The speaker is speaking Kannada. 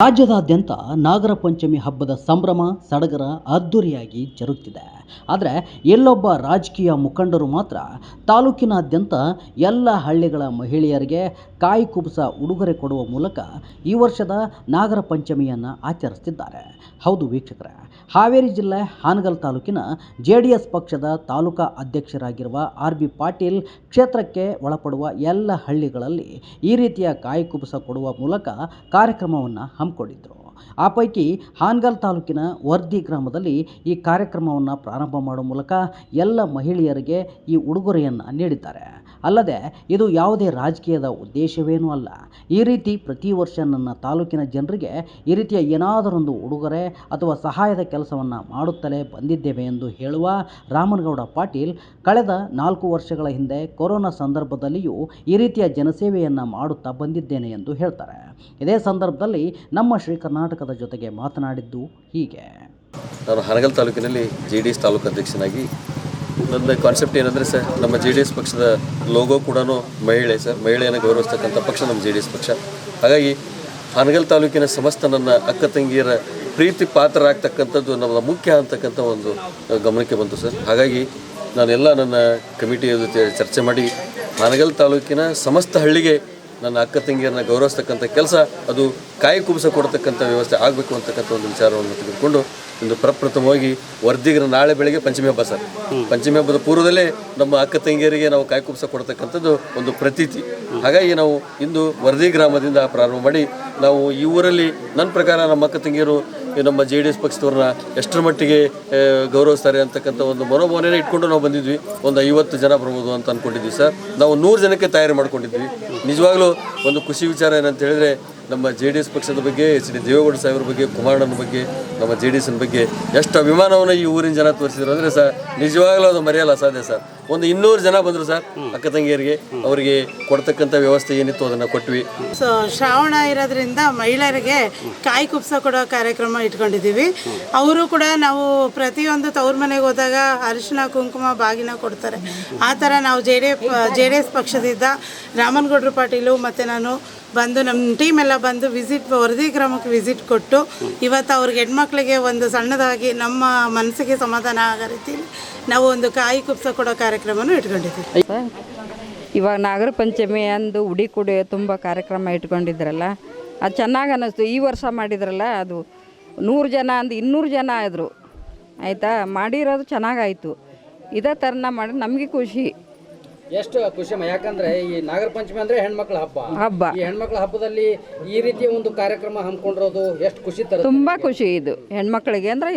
ರಾಜ್ಯದಾದ್ಯಂತ ನಾಗರ ಪಂಚಮಿ ಹಬ್ಬದ ಸಂಭ್ರಮ, ಸಡಗರ ಅದ್ದೂರಿಯಾಗಿ ಜರುಗ್ತಿದೆ. ಆದರೆ ಎಲ್ಲೊಬ್ಬ ರಾಜಕೀಯ ಮುಖಂಡರು ಮಾತ್ರ ತಾಲೂಕಿನಾದ್ಯಂತ ಎಲ್ಲ ಹಳ್ಳಿಗಳ ಮಹಿಳೆಯರಿಗೆ ಕಾಯಿ ಕುಬಸ ಉಡುಗೊರೆ ಕೊಡುವ ಮೂಲಕ ಈ ವರ್ಷದ ನಾಗರ ಪಂಚಮಿಯನ್ನು ಆಚರಿಸ್ತಿದ್ದಾರೆ. ಹೌದು ವೀಕ್ಷಕರೇ, ಹಾವೇರಿ ಜಿಲ್ಲೆ ಹಾನಗಲ್ ತಾಲೂಕಿನ ಜೆ ಪಕ್ಷದ ತಾಲೂಕಾ ಅಧ್ಯಕ್ಷರಾಗಿರುವ ಆರ್ ಬಿ ಪಾಟೀಲ್ ಕ್ಷೇತ್ರಕ್ಕೆ ಒಳಪಡುವ ಎಲ್ಲ ಹಳ್ಳಿಗಳಲ್ಲಿ ಈ ರೀತಿಯ ಕಾಯಿ ಕುಬಸ ಕೊಡುವ ಮೂಲಕ ಕಾರ್ಯಕ್ರಮವನ್ನು ಹಮ್ಮಿಕೊಂಡಿದ್ದರು ಆ ಪೈಕಿ ಹಾನಗಲ್ ತಾಲೂಕಿನ ವರ್ದಿ ಗ್ರಾಮದಲ್ಲಿ ಈ ಕಾರ್ಯಕ್ರಮವನ್ನು ಪ್ರಾರಂಭ ಮಾಡುವ ಮೂಲಕ ಎಲ್ಲ ಮಹಿಳೆಯರಿಗೆ ಈ ಉಡುಗೊರೆಯನ್ನು ನೀಡಿದ್ದಾರೆ. ಅಲ್ಲದೆ ಇದು ಯಾವುದೇ ರಾಜಕೀಯದ ಉದ್ದೇಶವೇನೂ ಅಲ್ಲ. ಈ ರೀತಿ ಪ್ರತಿ ವರ್ಷ ನನ್ನ ತಾಲೂಕಿನ ಜನರಿಗೆ ಈ ರೀತಿಯ ಏನಾದರೊಂದು ಉಡುಗೊರೆ ಅಥವಾ ಸಹಾಯದ ಕೆಲಸವನ್ನು ಮಾಡುತ್ತಲೇ ಬಂದಿದ್ದೇವೆ ಎಂದು ಹೇಳುವ ರಾಮನಗೌಡ ಪಾಟೀಲ್ ಕಳೆದ ನಾಲ್ಕು ವರ್ಷಗಳ ಹಿಂದೆ ಕೊರೋನಾ ಸಂದರ್ಭದಲ್ಲಿಯೂ ಈ ರೀತಿಯ ಜನಸೇವೆಯನ್ನು ಮಾಡುತ್ತಾ ಬಂದಿದ್ದೇನೆ ಎಂದು ಹೇಳ್ತಾರೆ. ಇದೇ ಸಂದರ್ಭದಲ್ಲಿ ನಮ್ಮ ಶ್ರೀ ಕರ್ನಾಟಕದ ಜೊತೆಗೆ ಮಾತನಾಡಿದ್ದು ಹೀಗೆ. ನಾನು ಹಾನಗಲ್ ತಾಲೂಕಿನಲ್ಲಿ ಜೆ ಡಿ ಎಸ್ ತಾಲೂಕು ಅಧ್ಯಕ್ಷನಾಗಿ. ನನ್ನ ಕಾನ್ಸೆಪ್ಟ್ ಏನಂದರೆ ಸರ್, ನಮ್ಮ ಜೆ ಡಿ ಎಸ್ ಪಕ್ಷದ ಲೋಗೋ ಕೂಡ ಮಹಿಳೆ ಸರ್, ಮಹಿಳೆಯನ್ನು ಗೌರವಿಸ್ತಕ್ಕಂಥ ಪಕ್ಷ ನಮ್ಮ ಜೆ ಡಿ ಎಸ್ ಪಕ್ಷ. ಹಾಗಾಗಿ ಹಾನಗಲ್ ತಾಲೂಕಿನ ಸಮಸ್ತ ನನ್ನ ಅಕ್ಕ ತಂಗಿಯರ ಪ್ರೀತಿ ಪಾತ್ರರಾಗ್ತಕ್ಕಂಥದ್ದು ನಮ್ಮ ಮುಖ್ಯ ಅಂತಕ್ಕಂಥ ಒಂದು ಗಮನಕ್ಕೆ ಬಂತು ಸರ್. ಹಾಗಾಗಿ ನಾನೆಲ್ಲ ನನ್ನ ಕಮಿಟಿಯ ಜೊತೆ ಚರ್ಚೆ ಮಾಡಿ ಹಾನಗಲ್ ತಾಲೂಕಿನ ಸಮಸ್ತ ಹಳ್ಳಿಗೆ ನನ್ನ ಅಕ್ಕ ತಂಗಿಯರನ್ನ ಗೌರವಿಸ್ತಕ್ಕಂಥ ಕೆಲಸ ಅದು ಕಾಯಿ ಕುಬಸ ಕೊಡ್ತಕ್ಕಂಥ ವ್ಯವಸ್ಥೆ ಆಗಬೇಕು ಅಂತಕ್ಕಂಥ ಒಂದು ವಿಚಾರವನ್ನು ತೆಗೆದುಕೊಂಡು ಇಂದು ಪ್ರಪ್ರಥಮವಾಗಿ ವರ್ಧಿಗರ ನಾಳೆ ಬೆಳಗ್ಗೆ ಪಂಚಮಿ ಹಬ್ಬ ಸರ್. ಪಂಚಮಿ ಹಬ್ಬದ ಪೂರ್ವದಲ್ಲೇ ನಮ್ಮ ಅಕ್ಕ ತಂಗಿಯರಿಗೆ ನಾವು ಕಾಯಿ ಕುಬಸ ಕೊಡ್ತಕ್ಕಂಥದ್ದು ಒಂದು ಪ್ರತೀತಿ. ಹಾಗಾಗಿ ನಾವು ಇಂದು ವರ್ಧಿ ಗ್ರಾಮದಿಂದ ಪ್ರಾರಂಭ ಮಾಡಿ ನಾವು ಈ ಊರಲ್ಲಿ ನನ್ನ ಪ್ರಕಾರ ನಮ್ಮ ಅಕ್ಕ ತಂಗಿಯರು ನಮ್ಮ ಜೆ ಡಿ ಎಸ್ ಪಕ್ಷದವ್ರನ್ನ ಎಷ್ಟರ ಮಟ್ಟಿಗೆ ಗೌರವಿಸ್ತಾರೆ ಅಂತಕ್ಕಂಥ ಒಂದು ಮನೋಭಾವನೆ ಇಟ್ಕೊಂಡು ನಾವು ಬಂದಿದ್ವಿ. ಒಂದು ಐವತ್ತು ಜನ ಬರ್ಬೋದು ಅಂತ ಅಂದ್ಕೊಂಡಿದ್ವಿ ಸರ್. ನಾವು ನೂರು ಜನಕ್ಕೆ ತಯಾರಿ ಮಾಡ್ಕೊಂಡಿದ್ವಿ. ನಿಜವಾಗ್ಲೂ ಒಂದು ಖುಷಿ ವಿಚಾರ ಏನಂತ ಹೇಳಿದ್ರೆ ನಮ್ಮ ಜೆ ಡಿ ಎಸ್ ಪಕ್ಷದ ಬಗ್ಗೆ ಎಚ್ ಡಿ ದೇವೇಗೌಡ ಸಾಹೇಬ್ರ ಬಗ್ಗೆ ಕುಮಾರಣ್ಣನ ಬಗ್ಗೆ ನಮ್ಮ ಜೆ ಡಿ ಎಸ್ನ ಬಗ್ಗೆ ಎಷ್ಟು ಅಭಿಮಾನವನ್ನು ಈ ಊರಿನ ಜನ ತೋರಿಸಿದ್ರು ಅಂದರೆ ಸರ್ ನಿಜವಾಗ್ಲೂ ಅದು ಮರೆಯಲ್ಲ ಅಸಾಧ್ಯ ಸರ್. ಒಂದು ಇನ್ನೂರು ಜನ ಬಂದರು ಸರ್ ಅಕ್ಕ ತಂಗಿಯರಿಗೆ ಅವರಿಗೆ ಕೊಡ್ತಕ್ಕಂಥ ವ್ಯವಸ್ಥೆ ಏನಿತ್ತು ಅದನ್ನು ಕೊಟ್ವಿ. ಸೊ ಶ್ರಾವಣ ಇರೋದ್ರಿಂದ ಮಹಿಳೆಯರಿಗೆ ಕಾಯಿ ಕುಪ್ಸ ಕೊಡೋ ಕಾರ್ಯಕ್ರಮ ಇಟ್ಕೊಂಡಿದ್ದೀವಿ. ಅವರು ಕೂಡ ನಾವು ಪ್ರತಿಯೊಂದು ತವ್ರ ಮನೆಗೆ ಹೋದಾಗ ಅರಿಶಿನ ಕುಂಕುಮ ಬಾಗಿನ ಕೊಡ್ತಾರೆ. ಆ ಥರ ನಾವು J D J D S ಪಕ್ಷದಿಂದ ರಾಮನಗೌಡ್ರ ಪಾಟೀಲು ಮತ್ತು ನಾನು ಬಂದು ನಮ್ಮ ಟೀಮ್ ಎಲ್ಲ ಬಂದು ವಿಸಿಟ್ ವರದಿ ಗ್ರಾಮಕ್ಕೆ ವಿಸಿಟ್ ಕೊಟ್ಟು ಇವತ್ತು ಅವ್ರಿಗೆ ಹೆಣ್ಮಕ್ಳಿಗೆ ಒಂದು ಸಣ್ಣದಾಗಿ ನಮ್ಮ ಮನಸ್ಸಿಗೆ ಸಮಾಧಾನ ಆಗೋ ರೀತಿಯಲ್ಲಿ ನಾವು ಒಂದು ಕಾಯಿ ಕುಪ್ಸ ಕೊಡೋ ಕಾರ್ಯಕ್ರಮನೂ ಇಟ್ಕೊಂಡಿದ್ದೀವಿ. ಇವಾಗ ನಾಗರ ಪಂಚಮಿ ಅಂದು ಉಡಿ ಕುಡಿ ತುಂಬ ಕಾರ್ಯಕ್ರಮ ಇಟ್ಕೊಂಡಿದ್ರಲ್ಲ. ಅದು ಚೆನ್ನಾಗಿ ಅನ್ನಿಸ್ತು. ಈ ವರ್ಷ ಮಾಡಿದ್ರಲ್ಲ ಅದು ನೂರು ಜನ ಅಂದು ಇನ್ನೂರು ಜನ ಆದರು. ಆಯಿತಾ? ಮಾಡಿರೋದು ಚೆನ್ನಾಗಾಯಿತು ಇದೇ ಥರನ ಮಾಡಿ ನಮಗೆ ಖುಷಿ. ಎಷ್ಟು ಖುಷಿಯಮ್ಮ ಯಾಕಂದ್ರೆ ಈ ನಾಗರ ಪಂಚಮಿ ಅಂದ್ರೆ ಹೆಣ್ಮಕ್ಳ ಹಬ್ಬ. ಹಬ್ಬ. ಈ ಹೆಣ್ಮಕ್ಳ ಹಬ್ಬದಲ್ಲಿ ಈ ರೀತಿಯ ಒಂದು ಕಾರ್ಯಕ್ರಮ ಹಮ್ಮಿಕೊಂಡಿರೋದು ಎಷ್ಟು ಖುಷಿ ತರ ತುಂಬಾ ಖುಷಿ ಇದು. ಹೆಣ್ಮಕ್ಳಿಗೆ ಅಂದರೆ